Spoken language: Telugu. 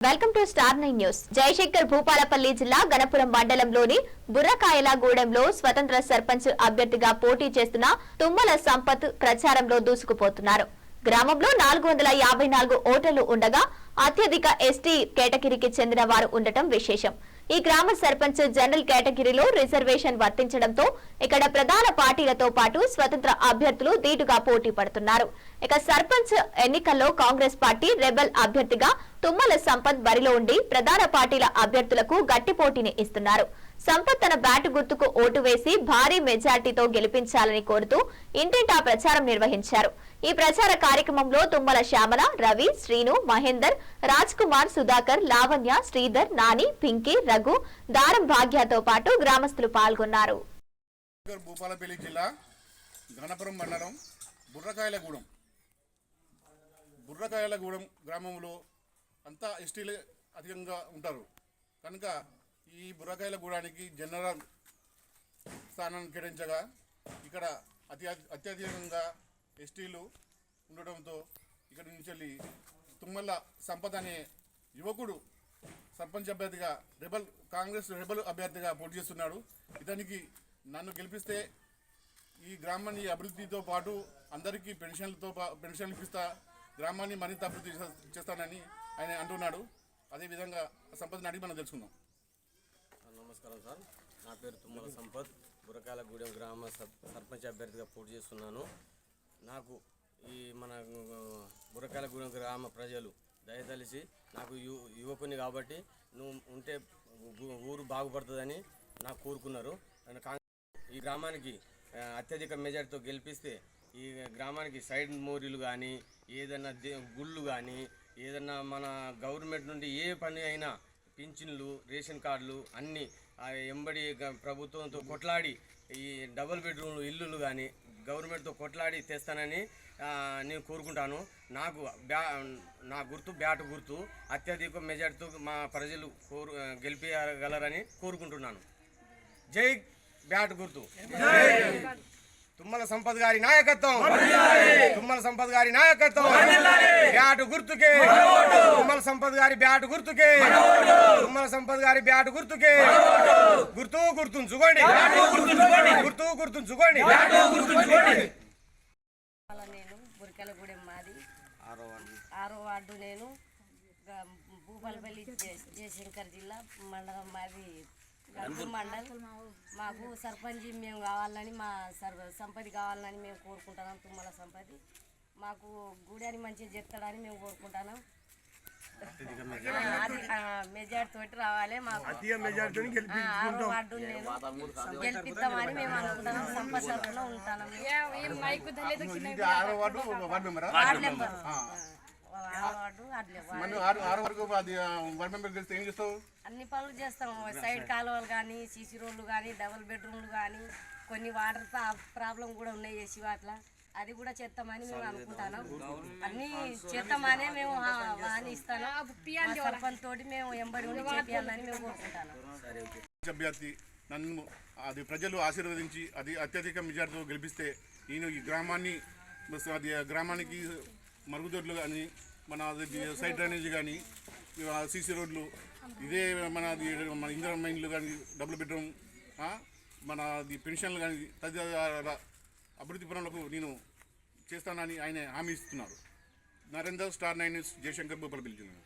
Welcome to star nine news. Jayashankar Bhupalpally జిల్లా గణపురం మండలంలోని బుర్రకాయలగూడెంలో స్వతంత్ర సర్పంచ్ అభ్యర్థిగా పోటీ చేస్తున్న తుమ్మల సంపత్ ప్రచారంలో దూసుకుపోతున్నారు. గ్రామంలో నాలుగు వందల యాభై నాలుగు ఓటర్లు ఉండగా అత్యధిక ఎస్టీ కేటగిరీకి చెందిన వారు ఉండటం విశేషం. ఈ గ్రామ సర్పంచ్ జనరల్ కేటగిరీలో రిజర్వేషన్ వర్తించడంతో ఇక్కడ ప్రధాన పార్టీలతో పాటు స్వతంత్ర అభ్యర్థులు ధీటుగా పోటీ పడుతున్నారు. ఇక సర్పంచ్ ఎన్నికల్లో కాంగ్రెస్ పార్టీ రెబల్ అభ్యర్థిగా తుమ్మల సంపత్ బరిలో ఉండి ప్రధాన పార్టీల అభ్యర్థులకు గట్టి పోటీని ఇస్తున్నారు. సంపత్ తన బ్యాటు గుర్తుకు ఓటు వేసి భారీ మెజార్టీతో గెలిపించాలని కోరుతూ ఇంటింటా ప్రచారం నిర్వహించారు. ఈ ప్రచార కార్యక్రమంలో తుమ్మల శ్యామల రవి శ్రీను మహేందర్ రాజ్ కుమార్ సుధాకర్ లావణ్య శ్రీధర్ నాని పింకీ రఘు దారం భాగ్యతో పాటు గ్రామస్తులు పాల్గొన్నారు. భూపాలపల్లి జిల్లా గణపురం మండలం బుర్రకాయలగూడెం. బుర్రకాయలగూడెం గ్రామంలో అంతా ఎస్టీలే అధికంగా ఉంటారు. కనుక ఈ బుర్రకాయల గూడానికి జనరల్ స్థానాన్ని కేటాయించగా ఇక్కడ అతి అత్యధికంగా ఎస్టీలు ఉండటంతో ఇక్కడ నుంచి వెళ్ళి తుమ్మల సంపద అనే యువకుడు సర్పంచ్ అభ్యర్థిగా రెబల్ కాంగ్రెస్ రెబల్ అభ్యర్థిగా పోటీ చేస్తున్నాడు. ఇతనికి నన్ను గెలిపిస్తే ఈ గ్రామాన్ని అభివృద్ధితో పాటు అందరికీ పెన్షన్లతో పెన్షన్లు ఇప్పిస్తా గ్రామాన్ని మరింత అభివృద్ధి చేస్తా- చేస్తానని ఆయన అంటున్నాడు. అదేవిధంగా సంపత్ని అడిగి మనం తెలుసుకుందాం. నమస్కారం సార్. నా పేరు తుమ్మల సంపత్ బురకాలగూడెం గ్రామ సర్పంచ్ అభ్యర్థిగా పోటీ చేస్తున్నాను. నాకు ఈ మన బురకాలగూడెం గ్రామ ప్రజలు దయతలిసి నాకు యు యువకుని కాబట్టి నువ్వు ఉంటే ఊరు బాగుపడుతుందని నాకు కోరుకున్నారు. అండ్ ఈ గ్రామానికి అత్యధిక మెజార్టీతో గెలిపిస్తే ఈ గ్రామానికి సైడ్ మోరీలు కానీ ఏదైనా దే- గుళ్ళు కానీ ఏదైనా మన గవర్నమెంట్ నుండి ఏ పని అయినా పింఛన్లు రేషన్ కార్డులు అన్నీ ఆ ఎంబడి ప్రభుత్వంతో కొట్లాడి ఈ డబుల్ బెడ్రూమ్లు ఇల్లులు కానీ గవర్నమెంట్తో కొట్లాడి తెస్తానని నేను కోరుకుంటాను. నాకు బ్యా నా గుర్తు బ్యాట్ గుర్తు అత్యధిక మెజార్టీతో మా ప్రజలు కోరు గెలిపేయగలరని కోరుకుంటున్నాను. జై బ్యాట్ గుర్తు. తుమ్మల సంపద్ గారి నాయకత్వం. తుమ్మల సంపద్ గారి నాయకత్వం. బ్యాట్ గుర్తుకే. తుమ్మల సంపద్ గారి బ్యాట్ గుర్తుకే. తుమ్మల సంపద్ గారి బ్యాట్ గుర్తుకే. గుర్తు గుర్తుంచుకోండి గుర్తు గుర్తుంచుకోండి అలా నేను బురికలగూడెం మాది. ఆరో ఆరో వార్డు నేను భూపాలపల్లి జయ- జయశంకర్ జిల్లా మండలం మాది గల్పూర్ మండల్ మాకు సర్పంచ్ మేము కావాలని మా సర్ సంపది కావాలని మేము కోరుకుంటున్నాం తుమ్మల సంపది మాకు గూడాన్ని మంచిగా చెప్తాడని మేము కోరుకుంటున్నాం. మెజార్టీ తోటి రావాలి మాకు. ఆరో వార్డు నేను గెలిపిద్దామని మేము అనుకుంటున్నాం సంపద ఉంటాను. వార్డు మెంబరా? ఆరో వార్డు వార్డు నెంబర్. మనం ఆరు ఆరో వరకు అది ఆ, వార్డు మెంబర్ గెలిస్తే ఏం చేస్తావు? అన్ని పనులు చేస్తాం. సైడ్ కాలువలు కానీ సీసీ రోడ్లు కానీ డబుల్ బెడ్రూమ్లు కానీ కొన్ని వాటర్ ప్రాబ్లం కూడా ఉన్నాయి ఏసీ వాట్ల. అది కూడా చేస్తామని మేము అనుకుంటాను. అన్ని చేస్తామనే మేము హామీ ఇస్తాను. సర్పంచ్ తోటి మేము ఎంబడి ఉండి చేపియాలని మేము కోరుకుంటాను. అభ్యర్థి నన్ను అది ప్రజలు ఆశీర్వదించి అది అత్యధిక మెజార్టీతో గెలిపిస్తే నేను ఈ గ్రామాన్ని అది గ్రామానికి మరుగుదొడ్లు కానీ మన సైడ్ డ్రైనేజ్ కానీ సీసీ రోడ్లు ఇదే మన మన ఇందిరా మైన్లు కానీ డబుల్ బెడ్రూమ్ మన పెన్షన్లు కానీ తదితర అభివృద్ధి పనులకు నేను చేస్తానని ఆయన హామీ ఇస్తున్నారు. Narender star nine news Jayashankar Bhupalpally జిల్లా